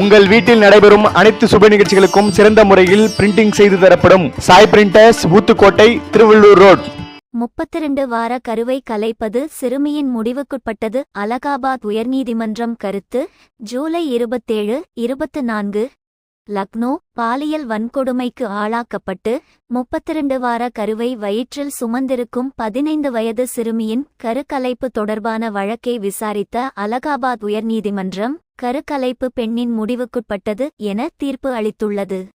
உங்கள் வீட்டில் நடைபெறும் அனைத்து சுப நிகழ்ச்சிகளுக்கும் சிறந்த முறையில் பிரிண்டிங் செய்து தரப்படும் சாய் பிரிண்டர்ஸ் ஊத்துக்கோட்டை திருவள்ளூர் ரோட் முப்பத்தி ரெண்டு வார கருவை கலைப்பது சிறுமியின் முடிவுக்குட்பட்டது. அலகாபாத் உயர்நீதிமன்றம் கருத்து ஜூலை இருபத்தேழு இருபத்து நான்கு. லக்னோ பாலியல் வன்கொடுமைக்கு ஆளாக்கப்பட்டு முப்பத்திரண்டு வார கருவை வயிற்றில் சுமந்திருக்கும் பதினைந்து வயது சிறுமியின் கருக்கலைப்பு தொடர்பான வழக்கை விசாரித்த அலகாபாத் உயர்நீதிமன்றம் கருக்கலைப்பு பெண்ணின் முடிவுக்குட்பட்டது என தீர்ப்பு அளித்துள்ளது.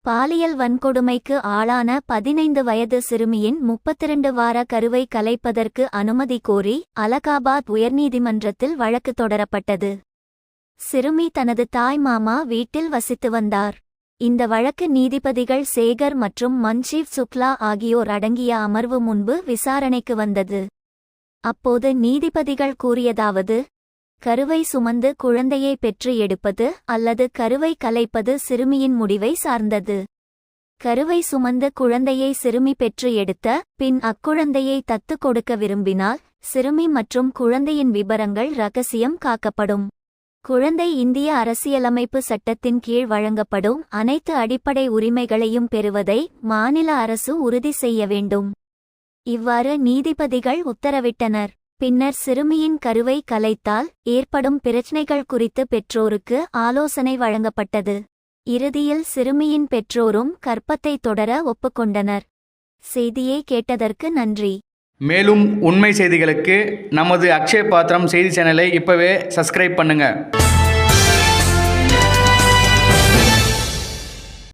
பாலியல் வன்கொடுமைக்கு ஆளான பதினைந்து வயது சிறுமியின் முப்பத்திரண்டு வார கருவை கலைப்பதற்கு அனுமதி கோரி அலகாபாத் உயர்நீதிமன்றத்தில் வழக்கு தொடரப்பட்டது. சிறுமி தனது தாய் மாமா வீட்டில் வசித்து வந்தார். இந்த வழக்கு நீதிபதிகள் சேகர் மற்றும் மன்ஷீவ் சுக்லா ஆகியோர் அடங்கிய அமர்வு முன்பு விசாரணைக்கு வந்தது. அப்போது நீதிபதிகள் கூறியதாவது கருவை சுமந்து குழந்தையை பெற்று எடுப்பது அல்லது கருவை கலைப்பது சிறுமியின் முடிவை சார்ந்தது. கருவை சுமந்து குழந்தையை சிறுமி பெற்று எடுத்த பின் அக்குழந்தையை தத்து கொடுக்க விரும்பினால் சிறுமி மற்றும் குழந்தையின் விபரங்கள் ரகசியம் காக்கப்படும். குழந்தை இந்திய அரசியலமைப்பு சட்டத்தின் கீழ் வழங்கப்படும் அனைத்து அடிப்படை உரிமைகளையும் பெறுவதை மாநில அரசு உறுதி செய்ய வேண்டும். இவ்வாறு நீதிபதிகள் உத்தரவிட்டனர். பின்னர் சிறுமியின் கருவை கலைத்தால் ஏற்படும் பிரச்சினைகள் குறித்து பெற்றோருக்கு ஆலோசனை வழங்கப்பட்டது. இறுதியில் சிறுமியின் பெற்றோரும் கற்பத்தை தொடர ஒப்புக்கொண்டனர். செய்தியை கேட்டதற்கு நன்றி. மேலும் உண்மை செய்திகளுக்கு நமது அக்ஷய பாத்திரம் செய்தி சேனலை இப்போவே சப்ஸ்கிரைப் பண்ணுங்கள்